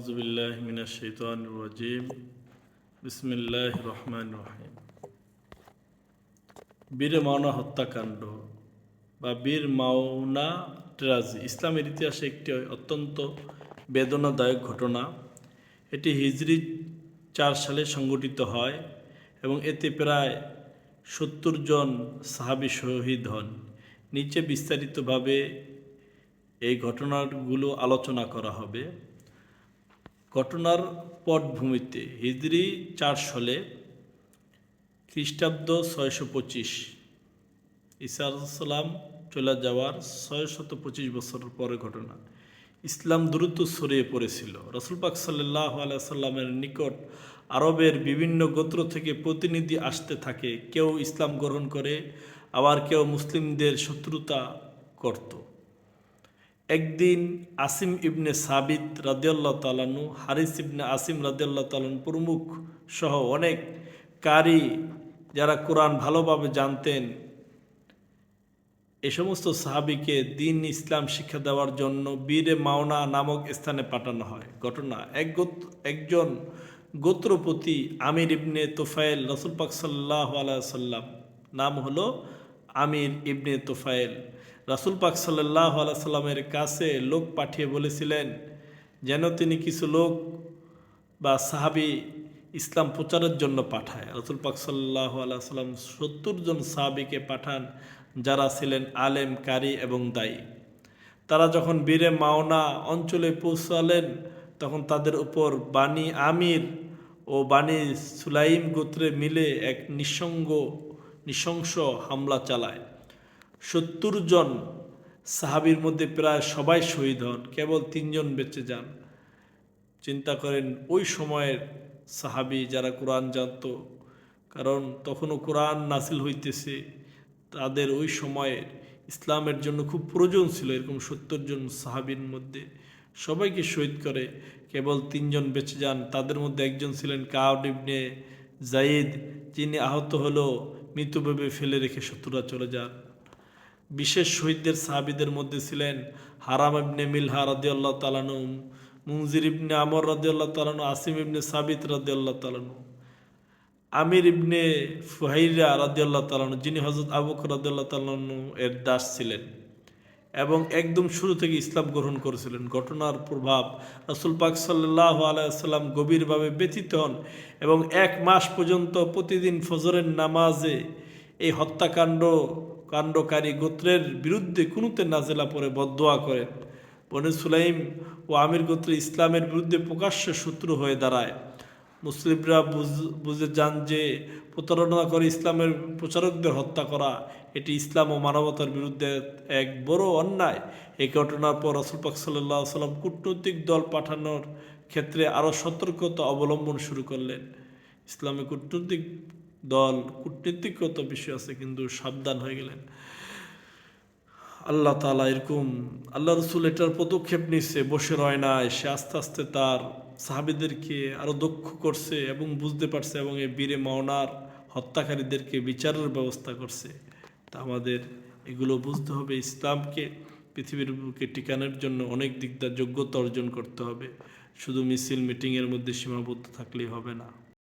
أعوذ بالله من الشيطان الرجيم بسم الله الرحمن الرحيم বীর মাওনা হত্যাকাণ্ড বা বীর মাওনা ট্রাজি ইসলামের ইতিহাসে একটি অত্যন্ত বেদনাদায়ক ঘটনা এটি হিজরি চার সালে সংগঠিত হয় এবং এতে প্রায় সত্তর জন সাহাবি শহীদ হন নিচে বিস্তারিতভাবে এই ঘটনাগুলো আলোচনা করা হবে ঘটনার পটভূমিতে হিজরি চার সালে খ্রিস্টাব্দ ছয়শো পঁচিশ। ইসালাম চলে যাওয়ার ছয়শত পঁচিশ বছর পরে ঘটনা। ইসলাম দ্রুত ছড়িয়ে পড়েছিল। রসুল পাক সাল্লাহ আলাইসাল্লামের নিকট আরবের বিভিন্ন গোত্র থেকে প্রতিনিধি আসতে থাকে। কেউ ইসলাম গ্রহণ করে, আবার কেউ মুসলিমদের শত্রুতা করত। একদিন আসিম ইবনে সাবিত রাদিয়াল্লাহ তালানু হারিস ইবনে আসিম রাদিয়াল্লাহ তালান প্রমুখ সহ অনেক কারি যারা কোরআন ভালোভাবে জানতেন, এ সমস্ত সাহাবিকে দিন ইসলাম শিক্ষা দেওয়ার জন্য বীরে মাওনা নামক স্থানে পাঠানো হয়। ঘটনা, এক একজন গোত্রপতি আমির ইবনে তোফায়েল, রসুল পাক সাল্লাহ আলাইসাল্লাম নাম হলো আমির ইবনে তোফায়েল। রাসুল পাক সাল্লাহ আলাইসাল্লামের কাছে লোক পাঠিয়ে বলেছিলেন, যেন তিনি কিছু লোক বা সাহাবি ইসলাম প্রচারের জন্য পাঠায়। রসুল পাক সাল্লাহ আলাইসাল্লাম সত্তর জন সাহাবিকে পাঠান, যারা ছিলেন আলেম কারি এবং দায়ী। তারা যখন বীরে মাওনা অঞ্চলে পৌঁছালেন, তখন তাদের উপর বাণী আমির ও বাণী সুলাইম গোত্রে মিলে এক নিঃসঙ্গ, নৃশংস হামলা চালায়। সত্তর জন সাহাবির মধ্যে প্রায় সবাই শহীদ হন, কেবল তিনজন বেঁচে যান। চিন্তা করেন, ওই সময়ের সাহাবি যারা কোরআন জানত, কারণ তখনও কোরআন নাসিল হইতেছে, তাদের ওই সময়ের ইসলামের জন্য খুব প্রয়োজন ছিল এরকম সত্তর জন সাহাবির মধ্যে। সবাইকে শহীদ করে, কেবল তিনজন বেঁচে যান। তাদের মধ্যে একজন ছিলেন কাউড ইবনে জাইদ যিনি আহত হলো মৃতভাবে ফেলে রেখে শত্রুরা চলে যান। বিশেষ শহীদদের সাহাবিদের মধ্যে ছিলেন হারাম ইবনে মিলহা রাদিয়াল্লাহ তালানু মুনজির ইবনে আমর রাদিয়াল্লাহ তালানু আসিম ইবনে সাবিত রাদিয়াল্লাহ তালানু আমির ইবনে ফুহাইরা রাদিয়াল্লাহ তালানু যিনি হজরত আবুক রাদিয়াল্লাহ তালানু এর দাস ছিলেন এবং একদম শুরু থেকে ইসলাম গ্রহণ করেছিলেন। ঘটনার প্রভাব রাসুল পাক সাল্লাহ আলাইসাল্লাম গভীরভাবে ব্যথিত হন এবং এক মাস পর্যন্ত প্রতিদিন ফজরের নামাজে এই হত্যাকাণ্ড কাণ্ডকারী গোত্রের বিরুদ্ধে কুনুতে নাজেলা পরে বদোয়া করেন বনে সুলাইম ও আমির গোত্র ইসলামের বিরুদ্ধে প্রকাশ্য শত্রু হয়ে দাঁড়ায়। মুসলিমরা বুঝে যান যে প্রতারণা করে ইসলামের প্রচারকদের হত্যা করা, এটি ইসলাম ও মানবতার বিরুদ্ধে এক বড় অন্যায়। এই ঘটনার পর রসুলপাক সাল্লাহ সাল্লাম কূটনৈতিক দল পাঠানোর ক্ষেত্রে আরও সতর্কতা অবলম্বন শুরু করলেন। ইসলামে কূটনৈতিক দল কূটনীতিগত বিষয় আছে, কিন্তু সাবধান হয়ে গেলেন। আল্লাহ তালা এরকম, আল্লাহ রসুল এটার পদক্ষেপ নিচ্ছে বসে রয় নাই, সে আস্তে আস্তে তার সাহাবিদেরকে আরও দক্ষ করছে এবং বুঝতে পারছে এবং এই বীরে মাওনার হত্যাকারীদেরকে বিচারের ব্যবস্থা করছে। তা আমাদের এগুলো বুঝতে হবে, ইসলামকে, পৃথিবীর বুকে টিকানোর জন্য অনেক দিকদার যোগ্যতা অর্জন করতে হবে। শুধু মিছিল, মিটিংয়ের মধ্যে সীমাবদ্ধ থাকলেই হবে না।